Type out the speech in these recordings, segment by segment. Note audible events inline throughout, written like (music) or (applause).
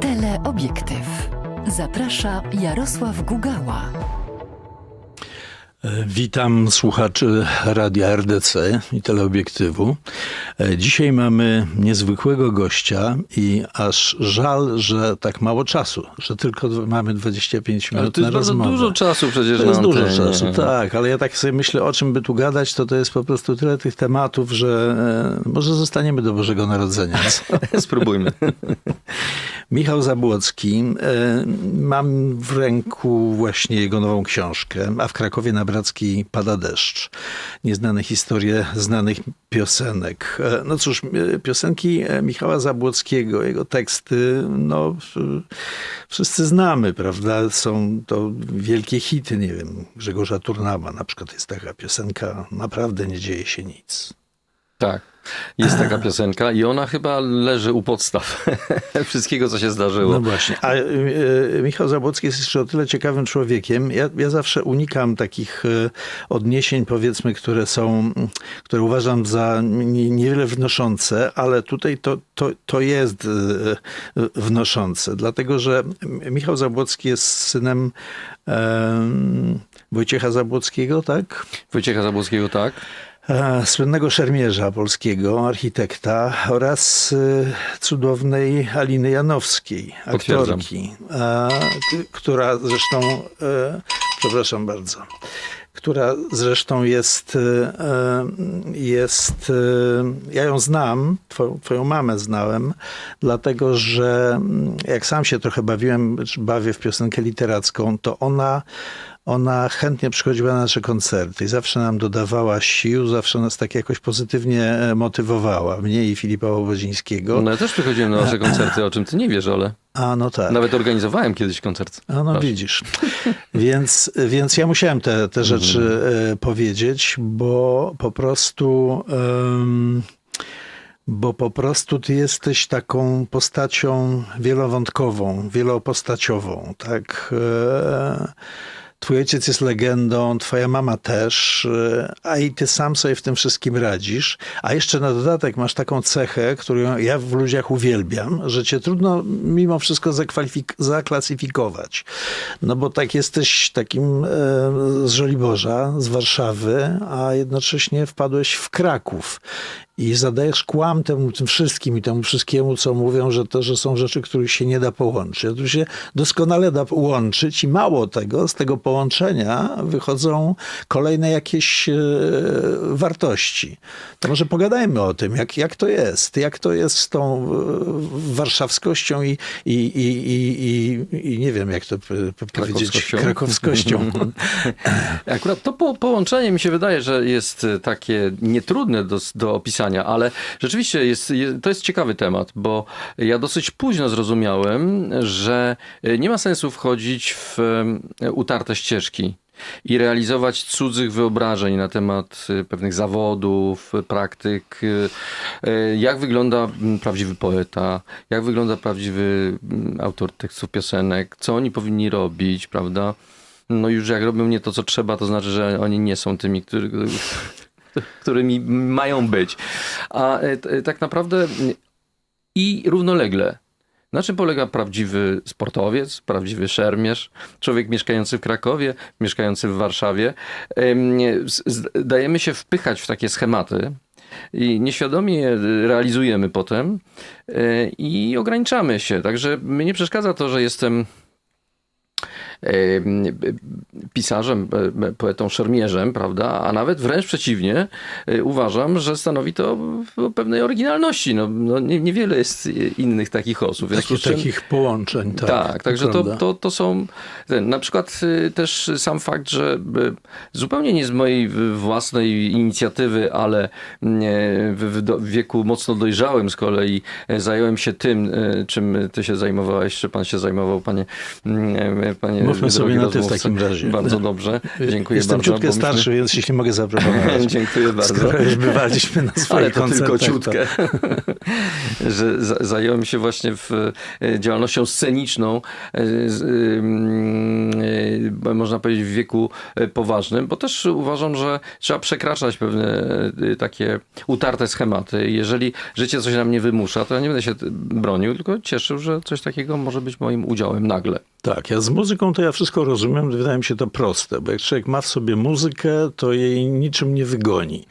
Teleobiektyw. Zaprasza Jarosław Gugała. Witam słuchaczy Radia RDC i Teleobiektywu. E, Dzisiaj mamy niezwykłego gościa i aż żal, że tak mało czasu, że tylko mamy 25 minut Ale to jest na bardzo rozmowę. dużo czasu przecież To jest dużo czasu, tak, ale ja tak sobie myślę, o czym by tu gadać, to to jest po prostu tyle tych tematów, że e, może zostaniemy do Bożego Narodzenia. (laughs) Spróbujmy. (laughs) Michał Zabłocki. e, Mam w ręku właśnie jego nową książkę, a w Krakowie na Brackiej pada deszcz. Nieznane historie znanych piosenek. E, No cóż, e, piosenki Michała Zabłockiego, jego teksty, no wszyscy znamy, prawda? Są to wielkie hity, nie wiem, Grzegorza Turnała na przykład jest taka piosenka, naprawdę nie dzieje się nic. Tak. Jest taka (laughs) piosenka i ona chyba leży u podstaw (laughs) wszystkiego, co się zdarzyło. No właśnie. A y, y, Michał Zabłocki jest jeszcze o tyle ciekawym człowiekiem. Ja, ja zawsze unikam takich y, odniesień, powiedzmy, które są, które uważam za nie- niewiele wnoszące, ale tutaj to, to, to jest wnoszące. Dlatego, że Michał Zabłocki jest synem em, Wojciecha Zabłockiego, tak? Wojciecha Zabłockiego, tak? E, słynnego szermierza polskiego, architekta oraz e, cudownej Aliny Janowskiej, aktorki, która zresztą, e, przepraszam bardzo, która zresztą jest, e, jest ja ją znam, twoją, twoją mamę znałem, dlatego że mm, jak sam się trochę bawiłem, bawię w piosenkę literacką, to ona ona chętnie przychodziła na nasze koncerty i zawsze nam dodawała sił, zawsze nas tak jakoś pozytywnie e, motywowała. Mnie i Filipa Łobodzińskiego. No ja też przychodziłem na nasze koncerty, o czym ty nie wiesz, ale A no tak. nawet organizowałem kiedyś koncert. A no Wasz. widzisz. więc, więc ja musiałem te, te rzeczy e, powiedzieć, bo po prostu. em, bo po prostu ty jesteś taką postacią wielowątkową, wielopostaciową, tak? Twój ojciec jest legendą, twoja mama też, e, a i ty sam sobie w tym wszystkim radzisz. A jeszcze na dodatek masz taką cechę, którą ja w ludziach uwielbiam, że cię trudno mimo wszystko zaklasyfikować. No bo tak jesteś takim e, z Żoliborza, z Warszawy, a jednocześnie wpadłeś w Kraków. I zadajesz kłam temu tym wszystkim i temu wszystkiemu, co mówią, że to, że są rzeczy, których się nie da połączyć. Otóż się doskonale da połączyć i mało tego, z tego połączenia wychodzą kolejne jakieś e, wartości. To może pogadajmy o tym, jak, jak to jest, jak to jest z tą e, warszawskością i, i, i, i, i, nie wiem, jak to p- powiedzieć, Krakowskością. (laughs) Akurat to po, połączenie mi się wydaje, że jest e, takie nietrudne do, do opisania, ale rzeczywiście jest, je- to jest ciekawy temat, bo ja dosyć późno zrozumiałem, że e, nie ma sensu wchodzić w e, utarte ścieżki. I realizować cudzych wyobrażeń na temat e, pewnych zawodów, praktyk, jak wygląda prawdziwy poeta, jak wygląda prawdziwy autor tekstów piosenek, co oni powinni robić, prawda? No już jak robią nie to, co trzeba, to znaczy, że oni nie są tymi, który, (laughs) którymi mają być. A e, t- tak naprawdę i równolegle. Na czym polega prawdziwy sportowiec, prawdziwy szermierz, człowiek mieszkający w Krakowie, mieszkający w Warszawie? Dajemy się wpychać w takie schematy i nieświadomie je realizujemy potem e, i ograniczamy się. Także mnie nie przeszkadza to, że jestem e, pisarzem, e, poetą szermierzem, prawda? A nawet wręcz przeciwnie, e, uważam, że stanowi to o pewnej oryginalności. No, no nie, niewiele jest innych takich osób. Takich, czym- takich połączeń. Tak, tak, także to, to, to są ten, na przykład y, też sam fakt, że zupełnie nie z mojej własnej inicjatywy, ale y, w, w, wieku mocno dojrzałym z kolei zająłem się tym, czym ty się zajmowałeś, czy pan się zajmował, panie, y, panie Umówmy sobie na ty w takim razie. Bardzo dobrze, dziękuję Jestem bardzo. ciutkę myślę- starszy, więc jeśli mogę zaproponować. (laughs) Dziękuję bardzo. Skoro już bywaliśmy na swoich (laughs) Ale to tylko ciutkę, (laughs) że za- zająłem się właśnie w e, działalnością sceniczną, e, e, można powiedzieć w wieku poważnym, bo też uważam, że trzeba przekraczać pewne takie utarte schematy. Jeżeli życie coś na mnie wymusza, to ja nie będę się bronił, tylko cieszył, że coś takiego może być moim udziałem nagle. Tak, ja z muzyką to ja wszystko rozumiem, wydaje mi się to proste, bo jak człowiek ma w sobie muzykę, to jej niczym nie wygoni.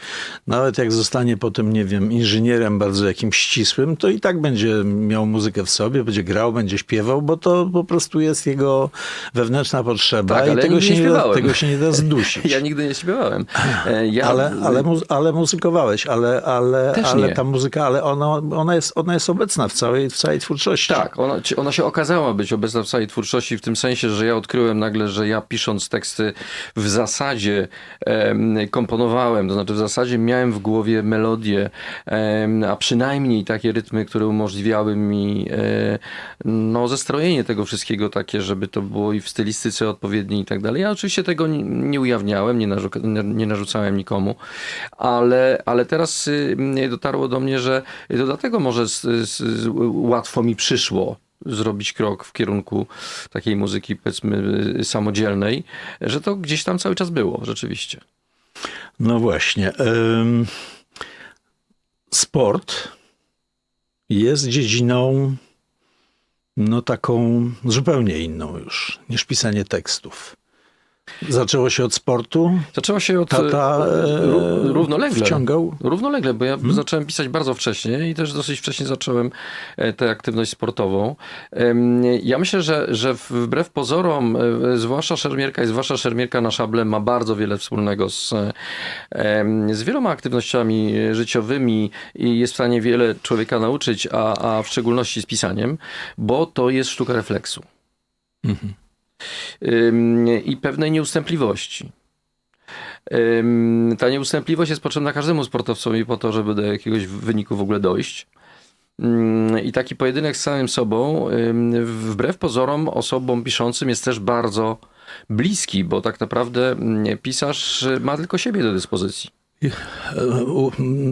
Nawet jak zostanie potem, nie wiem, inżynierem bardzo jakimś ścisłym, to i tak będzie miał muzykę w sobie, będzie grał, będzie śpiewał, bo to po prostu jest jego wewnętrzna potrzeba Tak, i tego nigdy się, nie nie da, tego się nie da (laughs) zdusić. Ja nigdy nie śpiewałem. E, Ja, Ale, ale, mu, ale muzykowałeś, ale, ale, Też ale nie. ta muzyka, ale ona, ona, jest, ona jest obecna w całej, w całej twórczości. Tak, ona, ona się okazała być obecna w całej twórczości w tym sensie, że ja odkryłem nagle, że ja pisząc teksty w zasadzie em, komponowałem, to znaczy w zasadzie miałem w głowie melodię, em, a przynajmniej takie rytmy, które umożliwiały mi e, no, zestrojenie tego wszystkiego takie, żeby to było i w stylistyce odpowiedniej i tak dalej. Ja oczywiście tego nie, nie ujawniałem, nie, narzuca, nie, narzucałem nikomu, ale, ale teraz y, dotarło do mnie, że to dlatego może z, z, łatwo mi przyszło zrobić krok w kierunku takiej muzyki, powiedzmy, samodzielnej, że to gdzieś tam cały czas było, rzeczywiście. No właśnie. Sport jest dziedziną no taką zupełnie inną już niż pisanie tekstów. Zaczęło się od sportu. Zaczęło się od Tata e, e, ró- równolegle. wciągał. Równolegle, bo ja Hmm? zacząłem pisać bardzo wcześnie i też dosyć wcześnie zacząłem e, tę aktywność sportową. Ja myślę, że, że wbrew pozorom, zwłaszcza szermierka i zwłaszcza szermierka na szable ma bardzo wiele wspólnego z, z wieloma aktywnościami życiowymi i jest w stanie wiele człowieka nauczyć, a, a w szczególności z pisaniem, bo to jest sztuka refleksu. Ym, I pewnej nieustępliwości. Ta nieustępliwość jest potrzebna każdemu sportowcowi po to, żeby do jakiegoś wyniku w ogóle dojść. I taki pojedynek z samym sobą, wbrew pozorom, osobom piszącym jest też bardzo bliski, bo tak naprawdę mm, pisarz ma tylko siebie do dyspozycji.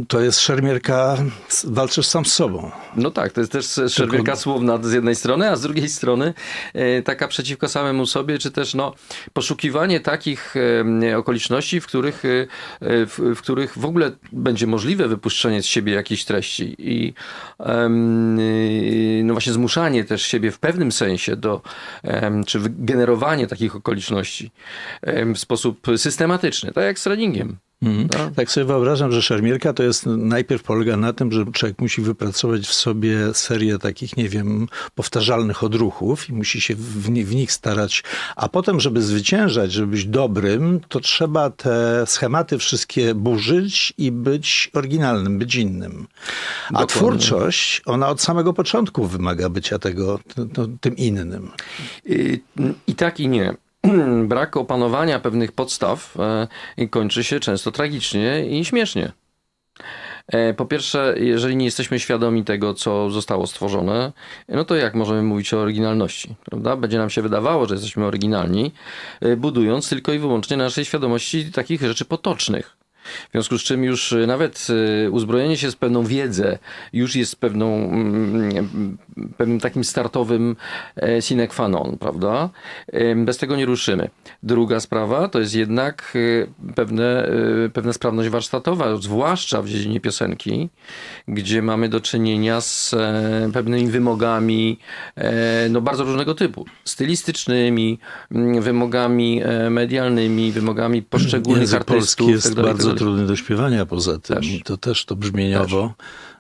To jest szermierka, walczysz sam z sobą. No tak, to jest też szermierka słowna z jednej strony, a z drugiej strony e, taka przeciwko samemu sobie, czy też no, poszukiwanie takich e, okoliczności, w których, e, w, w których w ogóle będzie możliwe wypuszczenie z siebie jakiejś treści i y, no właśnie zmuszanie też siebie w pewnym sensie do, czy generowanie takich okoliczności w sposób systematyczny, tak jak z treningiem. Mhm. Tak. Tak sobie wyobrażam, że szermierka to jest najpierw polega na tym, że człowiek musi wypracować w sobie serię takich, nie wiem, powtarzalnych odruchów i musi się w, w nich starać, a potem, żeby zwyciężać, żeby być dobrym, to trzeba te schematy wszystkie burzyć i być oryginalnym, być innym. A Dokładnie. twórczość, ona od samego początku wymaga bycia tego, t- t- tym innym. I, I tak i nie. (clears throat) Brak opanowania pewnych podstaw e, kończy się często tragicznie i śmiesznie. E, Po pierwsze, jeżeli nie jesteśmy świadomi tego, co zostało stworzone, no to jak możemy mówić o oryginalności, prawda? Będzie nam się wydawało, że jesteśmy oryginalni, e, budując tylko i wyłącznie na naszej świadomości takich rzeczy potocznych. W związku z czym już e, nawet e, uzbrojenie się z pewną wiedzę już jest pewną, mm, pewnym takim startowym e, sine qua non, prawda? Bez tego nie ruszymy. Druga sprawa to jest jednak e, pewne, pewna sprawność warsztatowa, zwłaszcza w dziedzinie piosenki, gdzie mamy do czynienia z e, pewnymi wymogami e, no, bardzo różnego typu. Stylistycznymi, mm, wymogami medialnymi, wymogami poszczególnych Język artystów. polski jest tak dalej, bardzo. Trudny do śpiewania poza tym. Też. To też to brzmieniowo.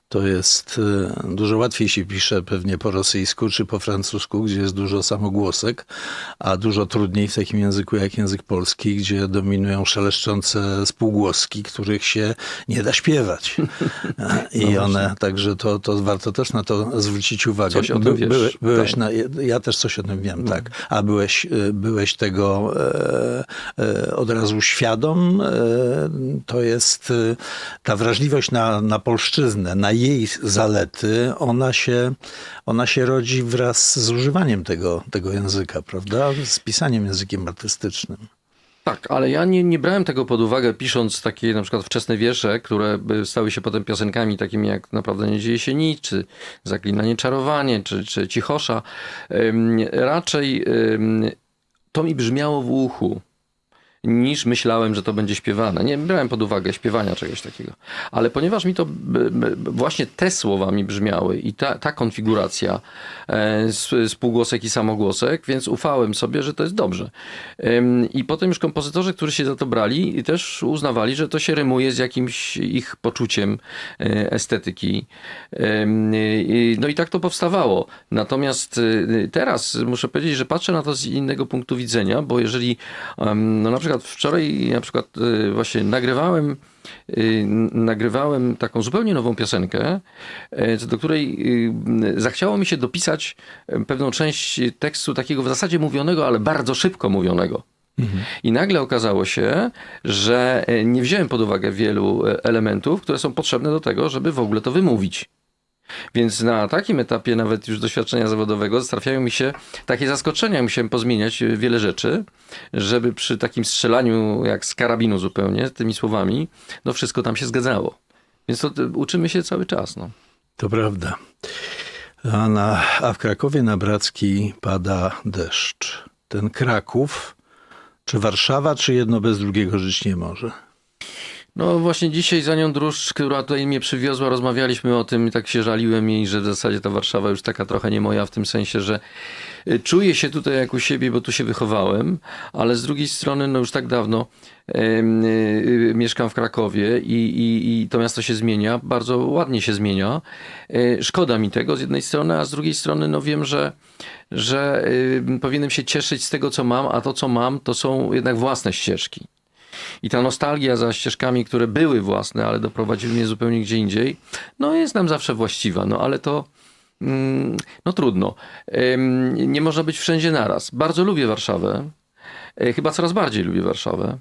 To jest e, dużo łatwiej się pisze pewnie po rosyjsku czy po francusku, gdzie jest dużo samogłosek, a dużo trudniej w takim języku jak język polski, gdzie dominują szeleszczące spółgłoski, których się nie da śpiewać. (laughs) E, I No one, także to, to warto też na to zwrócić uwagę. Coś o tym wiesz, byłeś, byłeś tak. Na, ja też coś o tym wiem, tak. A byłeś, y, byłeś tego e, e, od razu świadom. E, to jest ta wrażliwość na, na polszczyznę, na jej zalety, ona się, ona się rodzi wraz z używaniem tego, tego języka, prawda? Z pisaniem językiem artystycznym. Tak, ale ja nie, nie brałem tego pod uwagę, pisząc takie na przykład wczesne wiersze, które stały się potem piosenkami takimi jak Naprawdę nie dzieje się nic, czy Zaklinanie czarowanie, czy, czy Cichosza. Raczej to mi brzmiało w uchu niż myślałem, że to będzie śpiewane. Nie brałem pod uwagę śpiewania czegoś takiego. Ale ponieważ mi to właśnie te słowa mi brzmiały i ta, ta konfiguracja e, z, spółgłosek i samogłosek, więc ufałem sobie, że to jest dobrze. I potem już kompozytorzy, którzy się za to brali, też uznawali, że to się rymuje z jakimś ich poczuciem e, estetyki. No i tak to powstawało. Natomiast e, teraz muszę powiedzieć, że patrzę na to z innego punktu widzenia, bo jeżeli no na przykład wczoraj na przykład e, właśnie nagrywałem y, nagrywałem taką zupełnie nową piosenkę, co do której y, zachciało mi się dopisać pewną część tekstu takiego w zasadzie mówionego, ale bardzo szybko mówionego. I nagle okazało się, że nie wziąłem pod uwagę wielu elementów, które są potrzebne do tego, żeby w ogóle to wymówić. Więc na takim etapie nawet już doświadczenia zawodowego trafiają mi się takie zaskoczenia. Musiałem pozmieniać wiele rzeczy, żeby przy takim strzelaniu jak z karabinu zupełnie, tymi słowami, no wszystko tam się zgadzało. Więc to y, uczymy się cały czas. No. To prawda. A, na, a w Krakowie na Bracki pada deszcz. Ten Kraków, czy Warszawa, czy jedno bez drugiego żyć nie może? No właśnie dzisiaj za nią Druszcz, która tutaj mnie przywiozła, rozmawialiśmy o tym i tak się żaliłem jej, że w zasadzie ta Warszawa już taka trochę nie moja w tym sensie, że y, czuję się tutaj jak u siebie, bo tu się wychowałem, ale z drugiej strony no już tak dawno em, y, y, mieszkam w Krakowie i, i, i to miasto się zmienia, bardzo ładnie się zmienia. Y, Szkoda mi tego z jednej strony, a z drugiej strony no wiem, że że y, powinienem się cieszyć z tego, co mam, a to, co mam, to są jednak własne ścieżki. I ta nostalgia za ścieżkami, które były własne, ale doprowadziły mnie zupełnie gdzie indziej, no jest nam zawsze właściwa. No ale to mm, no trudno. Nie można być wszędzie naraz. Bardzo lubię Warszawę. E, Chyba coraz bardziej lubię Warszawę.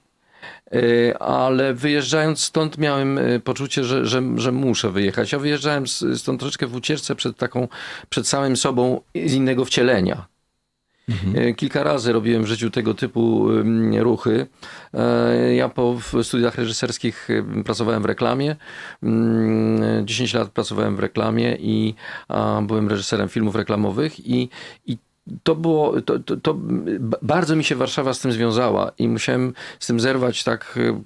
E, Ale wyjeżdżając stąd miałem e, poczucie, że, że, że muszę wyjechać. Ja wyjeżdżałem stąd troszeczkę w ucieczce przed taką, przed samym sobą z innego wcielenia. E, Kilka razy robiłem w życiu tego typu ruchy. E, Ja po studiach reżyserskich em, pracowałem w reklamie. Mm, 10 lat pracowałem w reklamie i byłem reżyserem filmów reklamowych i, i to było, to, to, to bardzo mi się Warszawa z tym związała i musiałem z tym zerwać tak, e,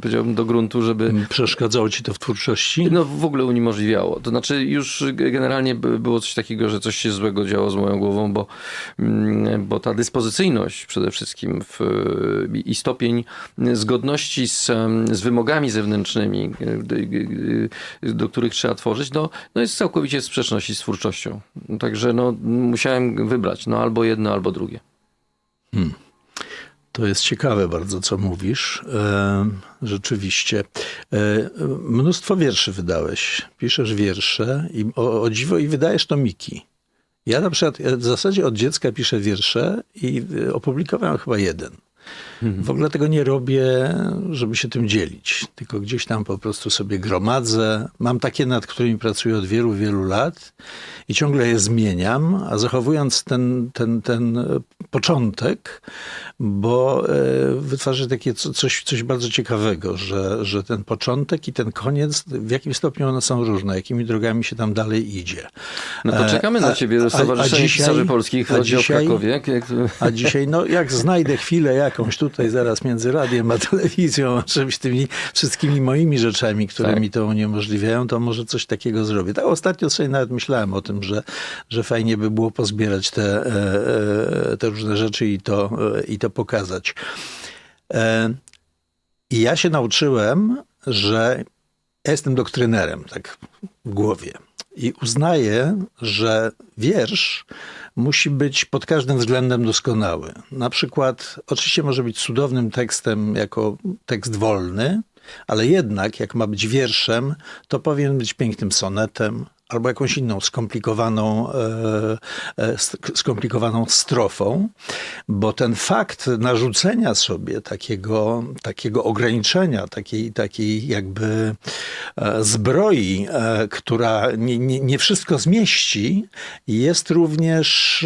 powiedziałbym- do gruntu, żeby, Przeszkadzało ci to w twórczości? no w ogóle uniemożliwiało. To znaczy już generalnie by- było coś takiego, że coś się złego działo z moją głową, bo, mm, bo ta dyspozycyjność przede wszystkim w, i stopień zgodności z, z wymogami zewnętrznymi, y, y, do których trzeba tworzyć, no, no jest całkowicie w sprzeczności z twórczością. Także no, musiałem wybrać no, albo jedno, albo drugie. To jest ciekawe bardzo, co mówisz. E, rzeczywiście. E, mnóstwo wierszy wydałeś. Piszesz wiersze i o, o dziwo i wydajesz tomiki. Ja na przykład w zasadzie od dziecka piszę wiersze i e, opublikowałem chyba jeden. W ogóle tego nie robię, żeby się tym dzielić, tylko gdzieś tam po prostu sobie gromadzę. Mam takie, nad którymi pracuję od wielu, wielu lat i ciągle je zmieniam, a zachowując ten, ten, ten e, początek, bo e, wytwarza takie co- coś, coś bardzo ciekawego, że, że ten początek i ten koniec, w jakim stopniu one są różne, jakimi drogami się tam dalej idzie. No to E, czekamy na a- ciebie, a- a Stowarzyszenie dzisiaj- Pisarzy Polskich, a w dzisiaj- Krakowie. Jak- jak- a dzisiaj, no jak znajdę chwilę jakąś tutaj zaraz między radiem a (laughs) telewizją, czymś tymi wszystkimi moimi rzeczami, które Tak. mi to uniemożliwiają, to może coś takiego zrobię. Tak ostatnio sobie nawet myślałem o tym, że, że fajnie by było pozbierać te, e, e, te różne rzeczy i to, e, i to pokazać. I ja się nauczyłem, że ja jestem doktrynerem, tak w głowie. I uznaję, że wiersz musi być pod każdym względem doskonały. Na przykład, oczywiście może być cudownym tekstem jako tekst wolny, Ale jednak, jak ma być wierszem, to powinien być pięknym sonetem albo jakąś inną skomplikowaną, e, e, sk- skomplikowaną strofą, bo ten fakt narzucenia sobie takiego, takiego ograniczenia, takiej, takiej jakby e, zbroi, która nie, nie, nie wszystko zmieści, jest również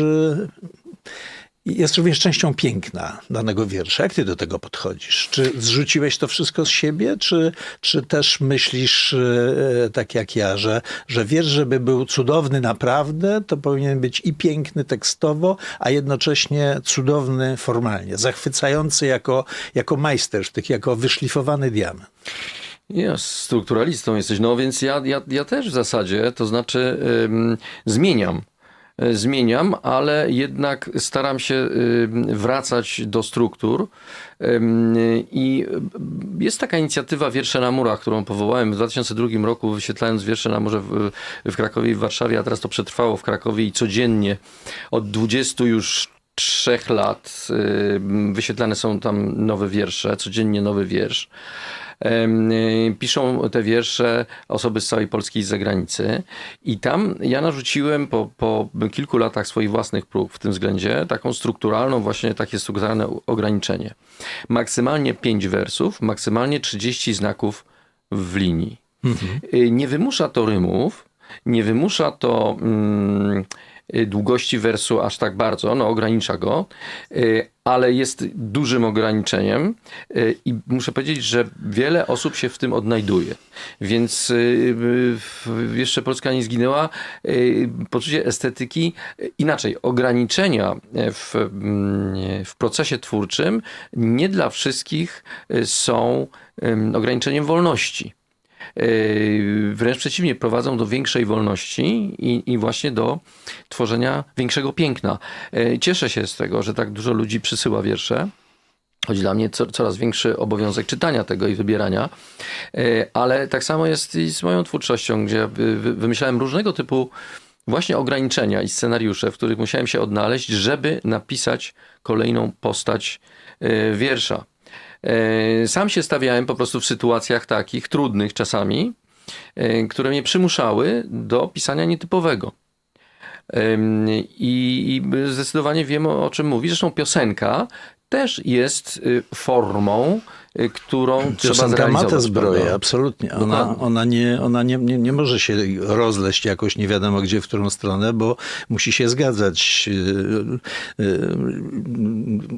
jest również częścią piękna danego wiersza. Jak ty do tego podchodzisz? Czy zrzuciłeś to wszystko z siebie, czy, czy też myślisz e, tak jak ja, że, że wiersz, żeby był cudowny naprawdę, to powinien być i piękny tekstowo, a jednocześnie cudowny formalnie, zachwycający jako, jako majstersztyk, jako wyszlifowany diament. Ja, strukturalistą jesteś, no więc ja, ja, ja też w zasadzie, to znaczy ym, zmieniam. Y, Zmieniam, ale jednak staram się ym, wracać do struktur. I jest taka inicjatywa Wiersze na murach, którą powołałem w 2002 roku, wyświetlając wiersze na murze w, w Krakowie i w Warszawie, a teraz to przetrwało w Krakowie i codziennie od 20 już trzech lat ym, wyświetlane są tam nowe wiersze, codziennie nowy wiersz. Y, Piszą te wiersze osoby z całej Polski i z zagranicy. I tam ja narzuciłem po, po kilku latach swoich własnych prób w tym względzie taką strukturalną, właśnie takie strukturalne ograniczenie. Maksymalnie 5 wersów, maksymalnie 30 znaków w linii. Y, Nie wymusza to rymów, nie wymusza to mm, długości wersu aż tak bardzo, no ogranicza go, y, ale jest dużym ograniczeniem y, i muszę powiedzieć, że wiele osób się w tym odnajduje. Więc y, y, jeszcze Polska nie zginęła. y, Poczucie estetyki, y, inaczej, ograniczenia w, mm, w procesie twórczym nie dla wszystkich y, są ograniczeniem wolności. Yy, wręcz przeciwnie, prowadzą do większej wolności i, i właśnie do tworzenia większego piękna. Yy, Cieszę się z tego, że tak dużo ludzi przysyła wiersze. Choć dla mnie co, coraz większy obowiązek czytania tego i wybierania, Yy, ale tak samo jest i z moją twórczością, gdzie wy- wy- wymyślałem różnego typu właśnie ograniczenia i scenariusze, w których musiałem się odnaleźć, żeby napisać kolejną postać wiersza. E, Sam się stawiałem po prostu w sytuacjach takich trudnych czasami, e, które mnie przymuszały do pisania nietypowego. I, I zdecydowanie wiem o, czym mówi. Zresztą piosenka też jest y, formą, y, którą trzeba Piosenka ma zrealizować. tę zbroję, absolutnie. Ona, Dokładnie. ona, nie, ona nie, nie, nie może się rozleść jakoś nie wiadomo gdzie, w którą stronę, bo musi się zgadzać.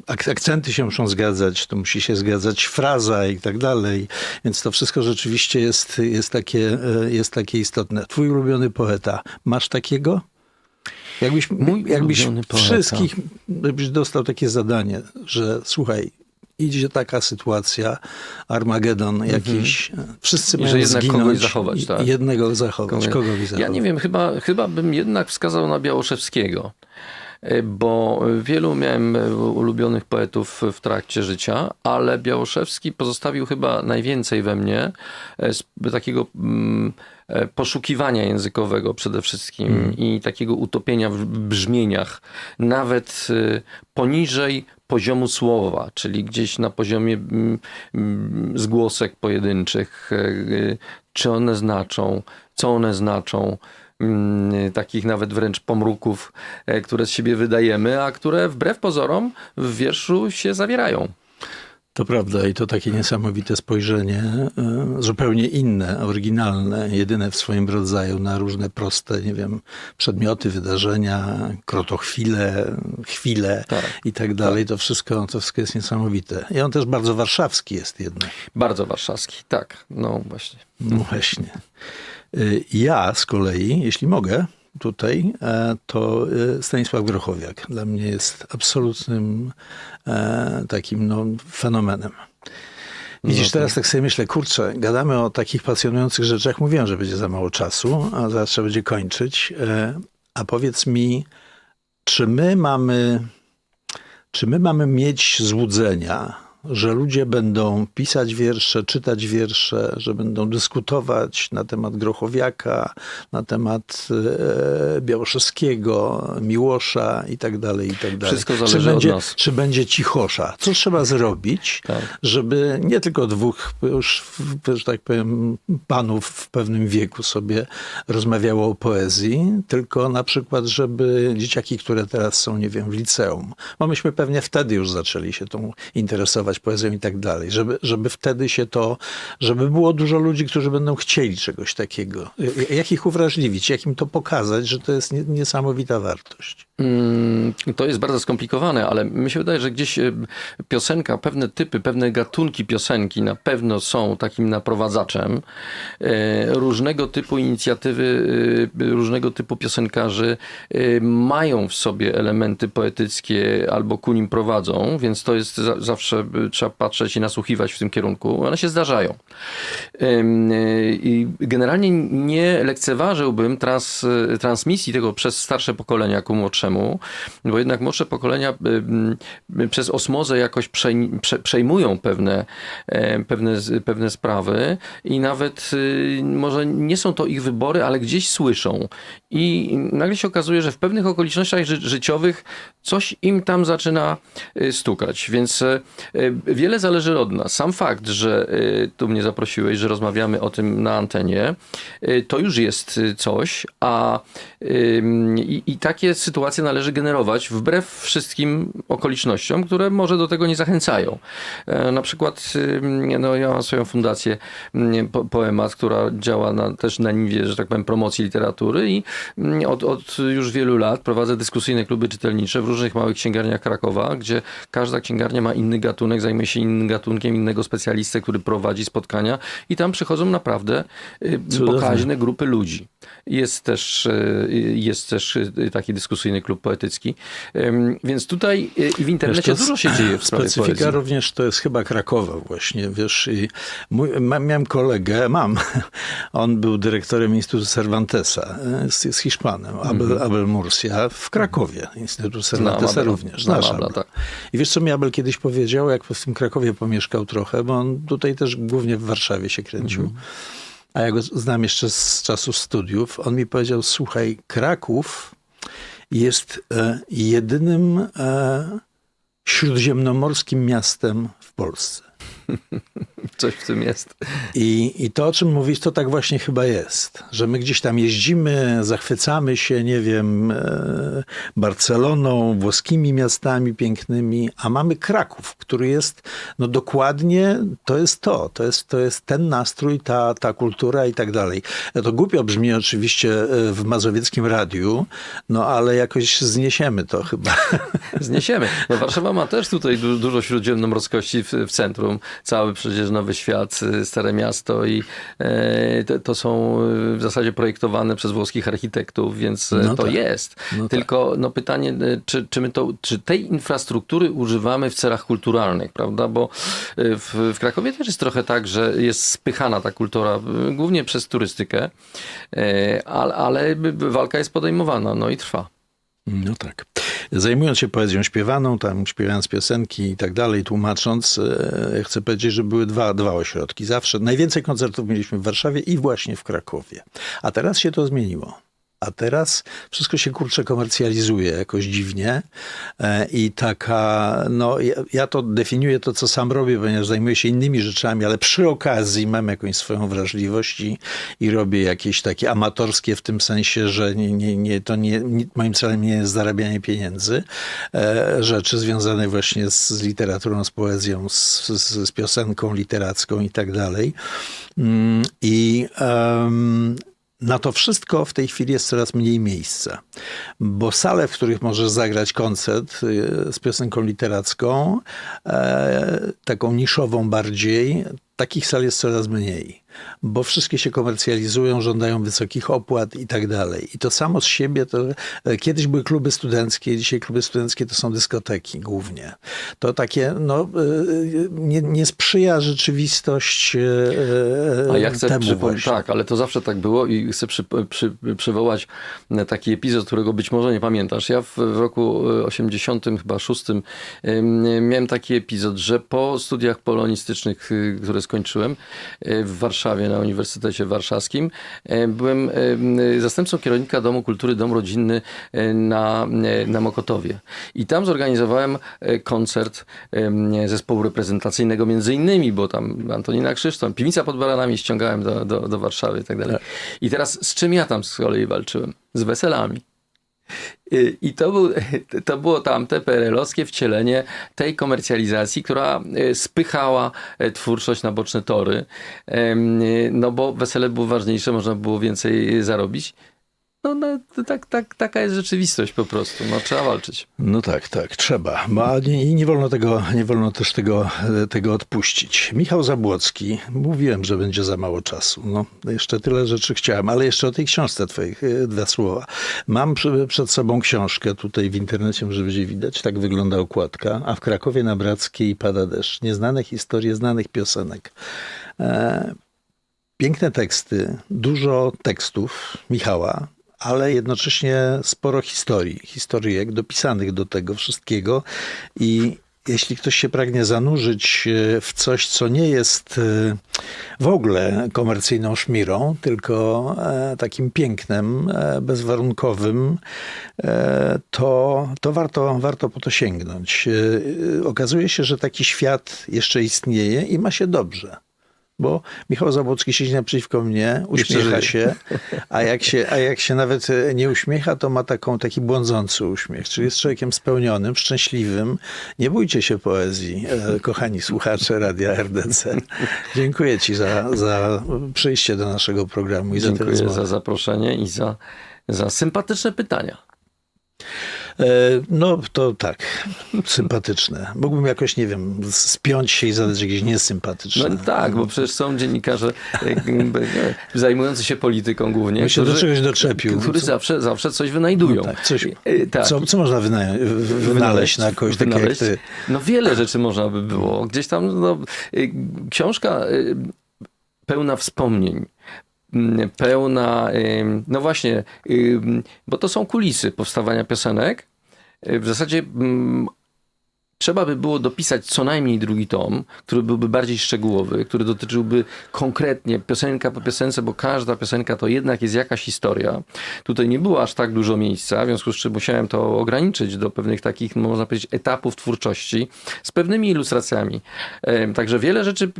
Ak- Akcenty się muszą zgadzać, to musi się zgadzać fraza i tak dalej. Więc to wszystko rzeczywiście jest, jest, takie, yy, jest takie istotne. Twój ulubiony poeta, masz takiego? Jakbyś, Mój jakbyś wszystkich, jakbyś dostał takie zadanie, że słuchaj, idzie taka sytuacja, Armagedon jakiś, wszyscy Mhm. I że mają jednak zginąć kogoś zachować, i- tak. i jednego zachować. Kogo- Kogo byś zachował? Ja nie wiem, chyba, chyba bym jednak wskazał na Białoszewskiego, e, bo wielu miałem e, ulubionych poetów w trakcie życia, ale Białoszewski pozostawił chyba najwięcej we mnie z takiego mm, poszukiwania językowego przede wszystkim i takiego utopienia w brzmieniach, nawet poniżej poziomu słowa, czyli gdzieś na poziomie mm, mm, zgłosek pojedynczych, czy one znaczą, co one znaczą, mm, takich nawet wręcz pomruków, e, które z siebie wydajemy, a które wbrew pozorom w wierszu się zawierają. To prawda i to takie niesamowite spojrzenie, e, zupełnie inne, oryginalne, jedyne w swoim rodzaju na różne proste, nie wiem, przedmioty, wydarzenia, krotochwile, chwile Tak. i tak dalej. To wszystko, to wszystko jest niesamowite. I on też bardzo warszawski jest jednak. Bardzo warszawski, tak, no właśnie. No właśnie. Y, Ja z kolei, jeśli mogę, tutaj, e, to y, Stanisław Grochowiak dla mnie jest absolutnym e, takim no, fenomenem. Widzisz, teraz tak sobie myślę, kurczę, gadamy o takich pasjonujących rzeczach. Mówiłem, że będzie za mało czasu, a zaraz trzeba będzie kończyć. E, A powiedz mi, czy my mamy, czy my mamy mieć złudzenia, że ludzie będą pisać wiersze, czytać wiersze, że będą dyskutować na temat Grochowiaka, na temat e, Białoszewskiego, Miłosza i tak dalej, i tak dalej. Wszystko czy zależy od będzie, nas. Czy będzie cichosza? Co trzeba zrobić, Tak. żeby nie tylko dwóch już, że tak powiem, panów w pewnym wieku sobie rozmawiało o poezji, tylko na przykład, żeby dzieciaki, które teraz są, nie wiem, w liceum, bo myśmy pewnie wtedy już zaczęli się tą interesować poezją i tak dalej, żeby, żeby wtedy się to, żeby było dużo ludzi, którzy będą chcieli czegoś takiego. Jak ich uwrażliwić, jak im to pokazać, że to jest nie- niesamowita wartość. Mm, To jest bardzo skomplikowane, ale mi się wydaje, że gdzieś e, piosenka, pewne typy, pewne gatunki piosenki na pewno są takim naprowadzaczem. E, Różnego typu inicjatywy, e, różnego typu piosenkarzy mają w sobie elementy poetyckie albo ku nim prowadzą, więc to jest za- zawsze trzeba patrzeć i nasłuchiwać w tym kierunku. One się zdarzają. Generalnie nie lekceważyłbym trans, transmisji tego przez starsze pokolenia ku młodszemu, bo jednak młodsze pokolenia em, przez osmozę jakoś przej- prze- przejmują pewne, e, pewne, pewne sprawy i nawet y, może nie są to ich wybory, ale gdzieś słyszą. I nagle się okazuje, że w pewnych okolicznościach ży- życiowych coś im tam zaczyna y, stukać. Więc e, wiele zależy od nas. Sam fakt, że tu mnie zaprosiłeś, że rozmawiamy o tym na antenie, to już jest coś, a i, i takie sytuacje należy generować wbrew wszystkim okolicznościom, które może do tego nie zachęcają. E, Na przykład ym, no, ja mam swoją fundację po, Poemat, która działa na, też na niwie, że tak powiem, promocji literatury i ym, od, od już wielu lat prowadzę dyskusyjne kluby czytelnicze w różnych małych księgarniach Krakowa, gdzie każda księgarnia ma inny gatunek, zajmuje się innym gatunkiem, innego specjalistę, który prowadzi spotkania i tam przychodzą naprawdę y, Cudownie. pokaźne grupy ludzi. Jest też, y, jest też y, taki dyskusyjny klub poetycki, więc tutaj y, i w internecie Wiesz, dużo się dzieje w sprawie Specyfika poezji. również to jest chyba Krakowa właśnie, wiesz, i mój, miałem kolegę, mam, (laughs) on był dyrektorem Instytutu Cervantesa, e, jest, jest Hiszpanem, Abel, Abel Murcia w Krakowie, Instytut Cervantesa również. Znasz Abel. tak. I wiesz, co mi Abel kiedyś powiedział, jak w tym Krakowie pomieszkał trochę, bo on tutaj też głównie w Warszawie się kręcił. Mhm. A ja go znam jeszcze z czasów studiów. On mi powiedział, słuchaj, Kraków jest e, jedynym e, śródziemnomorskim miastem w Polsce. (laughs) Coś w tym jest. I, I to, o czym mówisz, to tak właśnie chyba jest. Że my gdzieś tam jeździmy, zachwycamy się, nie wiem, e, Barceloną, włoskimi miastami pięknymi, a mamy Kraków, który jest, no dokładnie, to jest to. To jest, to jest ten nastrój, ta, ta kultura i tak dalej. To głupio brzmi oczywiście e, w mazowieckim radiu, no ale jakoś zniesiemy to chyba. (laughs) Zniesiemy. No, Warszawa ma też tutaj du- dużo śródziemnomorskości w, w centrum. Cały przecież Nowy Świat, y, Stare Miasto i e, to, to są w zasadzie projektowane przez włoskich architektów, więc e, No to tak. jest. No Tylko no, pytanie, e, czy, czy, my to, czy tej infrastruktury używamy w celach kulturalnych, prawda? Bo w, w Krakowie też jest trochę tak, że jest spychana ta kultura, głównie przez turystykę, ale, ale walka jest podejmowana, no i trwa. No tak. Zajmując się poezją śpiewaną, tam śpiewając piosenki i tak dalej, tłumacząc, e, chcę powiedzieć, że były dwa, dwa ośrodki. Zawsze najwięcej koncertów mieliśmy w Warszawie i właśnie w Krakowie. A teraz się to zmieniło. A teraz wszystko się kurczę komercjalizuje jakoś dziwnie e, i taka, no ja, ja to definiuję to, co sam robię, ponieważ zajmuję się innymi rzeczami, ale przy okazji mam jakąś swoją wrażliwość i, i robię jakieś takie amatorskie w tym sensie, że nie, nie, nie, to nie, moim celem nie jest zarabianie pieniędzy, e, rzeczy związane właśnie z, z literaturą, z poezją, z, z, z piosenką literacką i tak dalej. Mm, I em, na to wszystko w tej chwili jest coraz mniej miejsca, bo sale, w których możesz zagrać koncert y, z piosenką literacką, e, taką niszową bardziej, takich sal jest coraz mniej, bo wszystkie się komercjalizują, żądają wysokich opłat i tak dalej. I to samo z siebie, to e, kiedyś były kluby studenckie, dzisiaj kluby studenckie to są dyskoteki głównie. To takie, no, e, nie, nie sprzyja rzeczywistość e, A ja chcę temu przypomnieć, właśnie. tak, ale to zawsze tak było i chcę przy, przy, przywołać taki epizod, którego być może nie pamiętasz. Ja w, w roku 80 chyba 6 em, miałem taki epizod, że po studiach polonistycznych, które skończyłem y, w Warszawie, na Uniwersytecie Warszawskim, e, byłem em, zastępcą kierownika Domu Kultury Dom Rodzinny e, na, e, na Mokotowie. I tam zorganizowałem e, koncert zespołu reprezentacyjnego między innymi, bo tam Antonina Krzysztof, Piwnica pod Baranami ściągałem do, do, do Warszawy i tak dalej. I teraz z czym ja tam z kolei walczyłem? Z weselami. Y, I to, był, (laughs) to było tamte PRL-owskie wcielenie tej komercjalizacji, która y, spychała e, twórczość na boczne tory. Y, No bo wesele było ważniejsze, można było więcej zarobić. No, no tak, tak, taka jest rzeczywistość po prostu. No, trzeba walczyć. No tak, tak, trzeba. No, a nie, nie wolno tego, nie wolno też tego, e, tego odpuścić. Michał Zabłocki, mówiłem, że będzie za mało czasu. No, jeszcze tyle rzeczy chciałem, ale jeszcze o tej książce twoich e, dwa słowa. Mam przy, przed sobą książkę, tutaj w internecie może będzie widać, tak wygląda okładka, a w Krakowie na Brackiej pada deszcz. Nieznane historie znanych piosenek. E, piękne teksty, dużo tekstów Michała, ale jednocześnie sporo historii, historyjek dopisanych do tego wszystkiego i jeśli ktoś się pragnie zanurzyć e, w coś, co nie jest e, w ogóle komercyjną szmirą, tylko e, takim pięknem, bezwarunkowym, to, to warto, warto po to sięgnąć. Okazuje się, że taki świat jeszcze istnieje i ma się dobrze. Bo Michał Zabłocki siedzi naprzeciwko mnie, uśmiecha się, a jak się, a jak się nawet e, nie uśmiecha, to ma taką, taki błądzący uśmiech, czyli jest człowiekiem spełnionym, szczęśliwym. Nie bójcie się poezji, e, kochani słuchacze Radia RDC. Dziękuję Ci za, za przyjście do naszego programu i za Dziękuję rozmowę. za zaproszenie i za, za sympatyczne pytania. E, No to tak, sympatyczne. Mógłbym jakoś, nie wiem, spiąć się i zadać jakieś niesympatyczne. No tak, bo przecież są dziennikarze e, e, zajmujący się polityką głównie. Bym się do czegoś doczepił. Którzy Co- zawsze, zawsze coś wynajdują. No tak, coś, tak. Co, co można wyna- wy- wynaleźć na kogoś takiego jak wynaleźć. ty? No wiele rzeczy można by było. Gdzieś tam no, książka pełna wspomnień. Mm, Pełna, no właśnie, bo to są kulisy powstawania piosenek. Y, W zasadzie mm, trzeba by było dopisać co najmniej drugi tom, który byłby bardziej szczegółowy, który dotyczyłby konkretnie piosenka po piosence, bo każda piosenka to jednak jest jakaś historia. Tutaj nie było aż tak dużo miejsca, w związku z czym musiałem to ograniczyć do pewnych takich, no, można powiedzieć, etapów twórczości z pewnymi ilustracjami. Także wiele rzeczy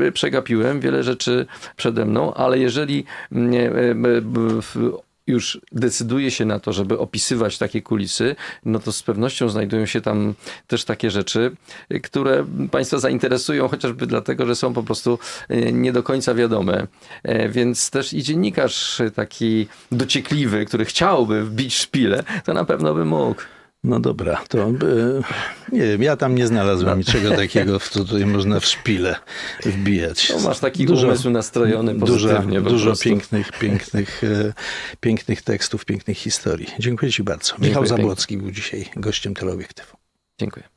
y, przegapiłem, wiele rzeczy przede mną, ale jeżeli mm, e, e, już decyduje się na to, żeby opisywać takie kulisy, no to z pewnością znajdują się tam też takie rzeczy, które Państwa zainteresują, chociażby dlatego, że są po prostu y, nie do końca wiadome. E, Więc też i dziennikarz taki dociekliwy, który chciałby wbić szpilę, to na pewno by mógł. No dobra, to e, nie wiem, ja tam nie znalazłem niczego (laughs) takiego, w co tutaj można w szpile wbijać. No, masz taki umysł nastrojony Dużo, pozytywnie po dużo prostu. pięknych, pięknych, e, pięknych tekstów, pięknych historii. Dziękuję Ci bardzo. Michał pięknie. Zabłocki był dzisiaj gościem teleobiektywu. Dziękuję.